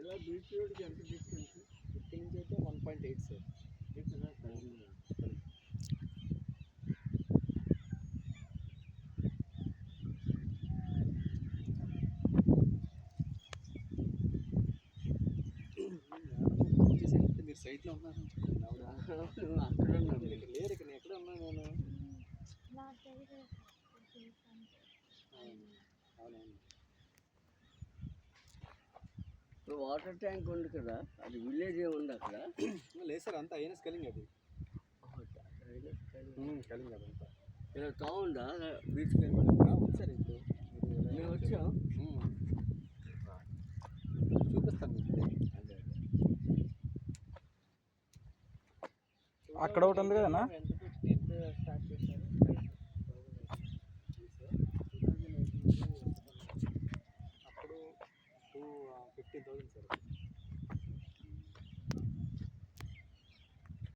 ఇలా బీచ్ రోడ్కి ఎంత డిస్టెన్స్ ఇక్కడి నుంచి అయితే వన్ పాయింట్ ఎయిట్ సార్ మీరు సైట్లో ఉన్నారు అక్కడ ఉన్నాను. లేరు ఇక్కడ ఎక్కడ ఉన్నాను నేను. అవునవును. వాటర్ ట్యాంక్ ఉంది కదా అది విలేజ్ ఏముంది అక్కడ? లేదు సార్ అంతా అయినా స్కెలింగ్ అది. కలింగ్ అదంతా ఇలా తాగుందా బీచ్కి ఆ, ఉంది? సార్ ఇప్పుడు. మీరు మేము వచ్చాం. చూపిస్తాను అదే అక్కడ ఒకటి ఉంది కదన్నా? Two fifteen thousand sir